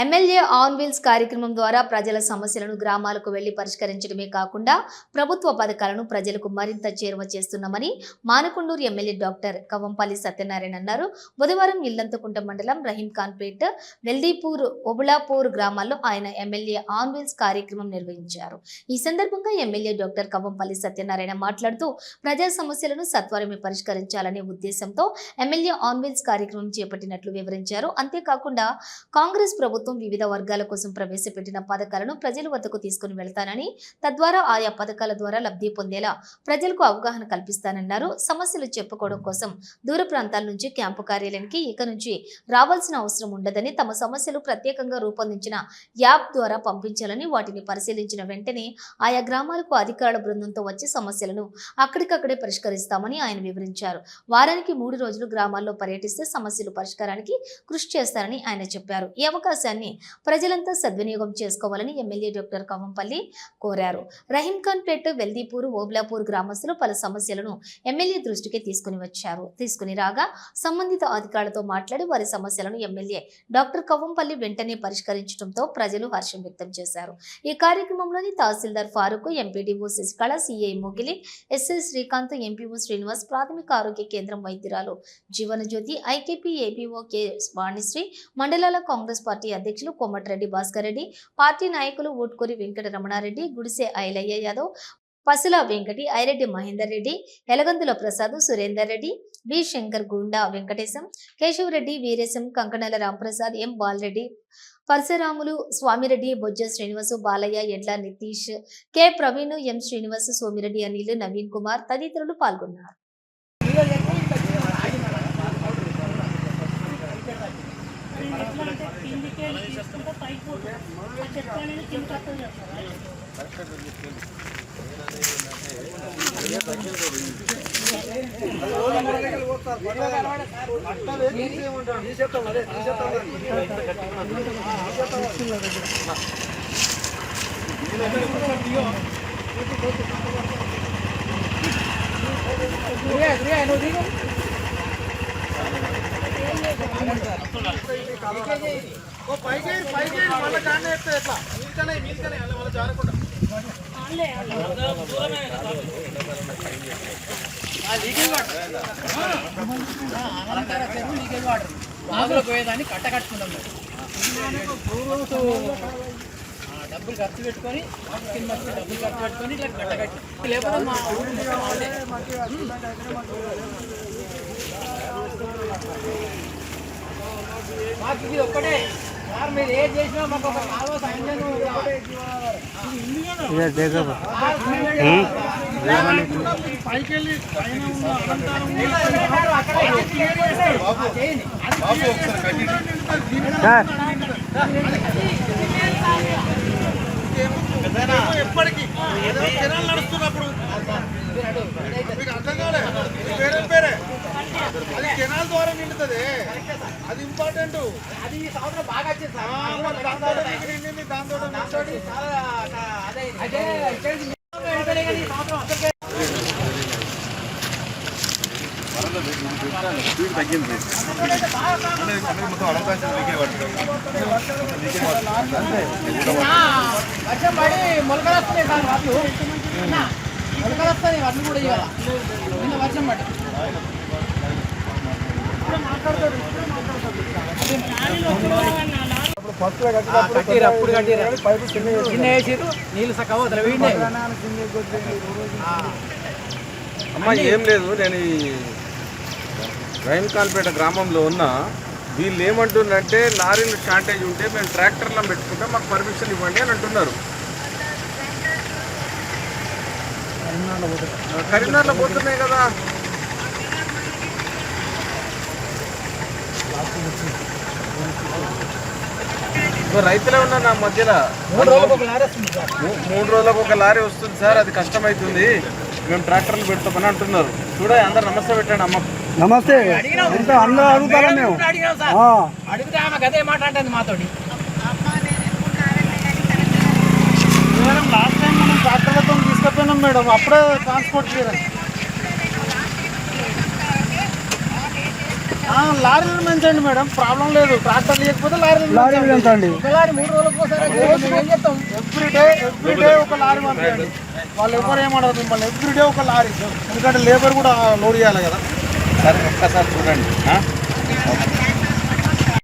MLA on wheels కార్యక్రమం ద్వారా ప్రజల సమస్యలను గ్రామాలకు వెళ్ళి పరిష్కరించడమే కాకుండా ప్రభుత్వ పథకాలను ప్రజలకు మరింత చేరువ చేస్తున్నామని మానకొండూరు ఎమ్మెల్యే డాక్టర్ కవంపల్లి సత్యనారాయణ అన్నారు. బుధవారం ఇల్లంతకుంట మండలం రహీం ఖాన్పేట్ వెల్దీపూర్ ఒబులాపూర్ గ్రామాల్లో ఆయన ఎమ్మెల్యే ఆన్ వీల్స్ కార్యక్రమం నిర్వహించారు. ఈ సందర్భంగా ఎమ్మెల్యే డాక్టర్ కవంపల్లి సత్యనారాయణ మాట్లాడుతూ ప్రజా సమస్యలను సత్వరమే పరిష్కరించాలనే ఉద్దేశంతో ఎమ్మెల్యే ఆన్ వీల్స్ కార్యక్రమం చేపట్టినట్లు వివరించారు. అంతేకాకుండా కాంగ్రెస్ ప్రభుత్వం వివిధ వర్గాల కోసం ప్రవేశపెట్టిన పథకాలను ప్రజల వద్దకు తీసుకుని వెళ్తానని తద్వారా ఆయా పథకాల ద్వారా లబ్ధి పొందేలా ప్రజలకు అవగాహన కల్పిస్తానన్నారు. సమస్యలు చెప్పుకోవడం కోసం దూర ప్రాంతాల నుంచి క్యాంపు కార్యాలయానికి ఇక నుంచి రావాల్సిన అవసరం ఉండదని తమ సమస్యలు ప్రత్యేకంగా రూపొందించిన యాప్ ద్వారా పంపించాలని వాటిని పరిశీలించిన వెంటనే ఆయా గ్రామాలకు అధికారుల బృందంతో వచ్చి సమస్యలను అక్కడికక్కడే పరిష్కరిస్తామని ఆయన వివరించారు. వారానికి మూడు రోజులు గ్రామాల్లో పర్యటిస్తే సమస్యలు పరిష్కారానికి కృషి చేస్తారని ఆయన చెప్పారు. ఈ అవకాశాన్ని ప్రజలంతా సద్వినియోగం చేసుకోవాలని ఎమ్మెల్యే డాక్టర్ కవంపల్లి కోరారు. రహీంఖాన్ పేట పేట్ వెల్దీపూర్ ఓబ్లాపూర్ గ్రామస్తులు పలు సమస్యలను ఎమ్మెల్యే దృష్టికి తీసుకుని వచ్చారు. తీసుకుని రాగా సంబంధిత అధికారులతో మాట్లాడి వారి సమస్యలను ఎమ్మెల్యే డాక్టర్ కవంపల్లి వెంటనే పరిష్కరించడంతో ప్రజలు హర్షం వ్యక్తం చేశారు. ఈ కార్యక్రమంలోని tahsildar Farooq MPDO Sasikala CI Mogili SS Srikanth MPO Srinivas ప్రాథమిక ఆరోగ్య కేంద్రం వైద్యురాలు Jeevanajyothi IKP APO K Vanisri మండలాల కాంగ్రెస్ పార్టీ అధ్యక్షులు కోమటిరెడ్డి భాస్కర్ రెడ్డి పార్టీ నాయకులు ఓట్కూరి వెంకట రమణారెడ్డి గుడిసె ఐలయ్య యాదవ్ పసుల వెంకటి ఐరెడ్డి మహేందర్ రెడ్డి ఎలగందుల ప్రసాద్ సురేందర్ రెడ్డి బి శంకర్ గుండా వెంకటేశం కేశవరెడ్డి వీరేశం కంకణల రాంప్రసాద్ ఎం బాలరెడ్డి పరశురాములు స్వామిరెడ్డి బొజ్జ శ్రీనివాసు బాలయ్య ఎడ్ల నితీష్ కె ప్రవీణ్ ఎం శ్రీనివాస్ సోమిరెడ్డి అనిల్ నవీన్ కుమార్ తదితరులు పాల్గొన్నారు. ఎట్లా అంటే కిందికి వెళ్ళి తీసుకుంటే పైకి పోతుంది ఆ చెట్టు అనేది చేస్తారు పైకి పైకి మళ్ళీ పోయేదాన్ని కట్ట కట్టుకుంటాం డబ్బులు ఖర్చు పెట్టుకొని కింద డబ్బులు ఖర్చు పెట్టుకొని ఇట్లా కట్ట కట్టి లేకపోతే మా ఊరు మాకు ఇది ఒక్కటే. సార్ మీరు ఏం చేసినా మాకు ఒక కాలువ సాయం పైకి వెళ్ళి పైన ఉన్న అలంకారం చేయండి ఎప్పటికీ ఏదో జనాలు నడుస్తున్నప్పుడు మీకు అర్థం కాలే ఇది వేరే పేరే అది కెనాల ద్వారా నిండుతుంది. అది ఇంపార్టెంట్. అది ఈ సంవత్సరం బాగా వచ్చింది దాంతో వెళ్ళిపోయినాయి కానీ ఈ సంవత్సరం అసలు. వర్షం పడి మొలకలు వస్తున్నాయి సార్ మొలకలు వస్తాయి వాళ్ళు కూడా ఇవాళ. నిన్న వర్షం పడి అప్పుడు చిన్న వేసిరు నీళ్ళు సక్కవ అమ్మ ఏం లేదు నేను ఈ రైన్ కాల్పేట గ్రామంలో ఉన్న వీళ్ళు ఏమంటుందంటే లారీలు షార్టేజ్ ఉంటే మేము ట్రాక్టర్లో పెట్టుకుంటే మాకు పర్మిషన్ ఇవ్వండి అని అంటున్నారు. కరీంనగర్లో పోతున్నాయి కదా. రైతులే ఉన్నారు నా మధ్యలో. మూడు రోజులకు ఒక లారీ వస్తుంది సార్. మూ- మూడు రోజులకు ఒక లారీ వస్తుంది సార్ అది కష్టమవుతుంది మేము ట్రాక్టర్లు పెడతామని అంటున్నారు. చూడ అందరు నమస్తే పెట్టండి అమ్మ. నమస్తే. అందరూ అడుగుతారా మేము? అడిగితే ఆమె గదే మాట అంటుంది మాతోటి. మేడం లాస్ట్ టైం మనం ట్రాక్టర్లతో తీసుకుపోయినాం మేడం. అప్పుడే ట్రాన్స్పోర్ట్ చేయడం లారీలు పెంచండి మేడం. ప్రాబ్లం లేదు. ట్రాక్టర్ లేకపోతే లారీలు లారీ పెంచండి. ఒకసారి మూడు రోజులకు ఒకసారి చేస్తాం? ఎవ్రీ డే ఎవ్రీ డే ఒక లారీ పంపించండి. వాళ్ళు ఎవరు ఏమడదు మిమ్మల్ని. ఎవ్రీ డే ఒక లారీ. ఎందుకంటే లేబర్ కూడా లోడ్ చేయాలి కదా. సరే ఒక్కసారి చూడండి?